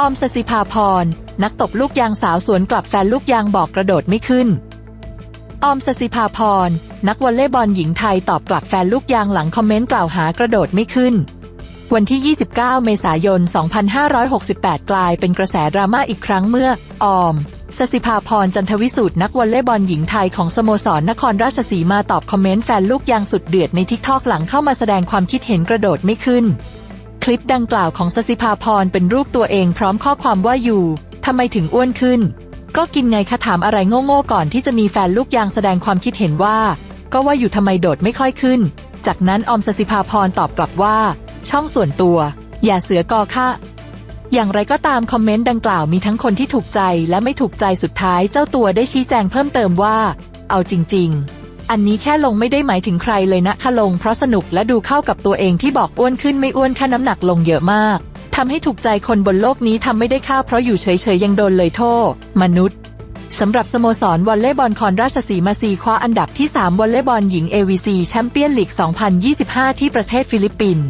ออมสสิภาพร นักตบลูกยางสาวสวนกลับแฟนลูกยางบอกกระโดดไม่ขึ้น ออมสสิภาพร นักวอลเลย์บอลหญิงไทยตอบกลับแฟนลูกยางหลังคอมเมนต์กล่าวหากระโดดไม่ขึ้น วันที่ 29 เมษายน 2568 กลายเป็นกระแสดราม่าอีกครั้งเมื่อ ออมสสิภาพรจันทวิสูตรนักวอลเลย์บอลหญิงไทยของสโมสรนครราชสีมาตอบคอมเมนต์แฟนลูกยางสุดเดือดในทิกทอกหลังเข้ามาแสดงความคิดเห็นกระโดดไม่ขึ้น คลิปดังกล่าวของสสิภาพรเป็นรูปตัวเองพร้อมข้อความว่าอยู่ทำไมถึงอ้วนขึ้น ก็กินไงคะถามอะไรโง่ๆก่อนที่จะมีแฟนลูกยางแสดงความคิดเห็นว่า ก็ว่าอยู่ทำไมโดดไม่ค่อยขึ้น จากนั้นออมสสิภาพรตอบกลับว่า ช่องส่วนตัว อย่าเสือกอค่ะอย่างไรก็ตามคอมเมนต์ดังกล่าวมีทั้งคนที่ถูกใจและไม่ถูกใจสุดท้ายเจ้าตัวได้ชี้แจงเพิ่มเติมว่า เอาจริง ๆ อันนี้แค่ลงไม่ได้หมายถึงใครเลยนะคะลงเพราะสนุกและดูเข้ากับตัวเองที่บอกอ้วนขึ้นไม่อ้วนแค่น้ำหนักลงเยอะมากทำให้ถูกใจคนบนโลกนี้ทำไม่ได้ค่าเพราะอยู่เฉยๆยังโดนเลยโทษมนุษย์สำหรับสโมสรวอลเลย์บอลคอนราชสีมาซีคว้าอันดับที่ 3 วอลเลย์บอลหญิง AVC แชมเปี้ยนลีก 2025 ที่ประเทศฟิลิปปินส์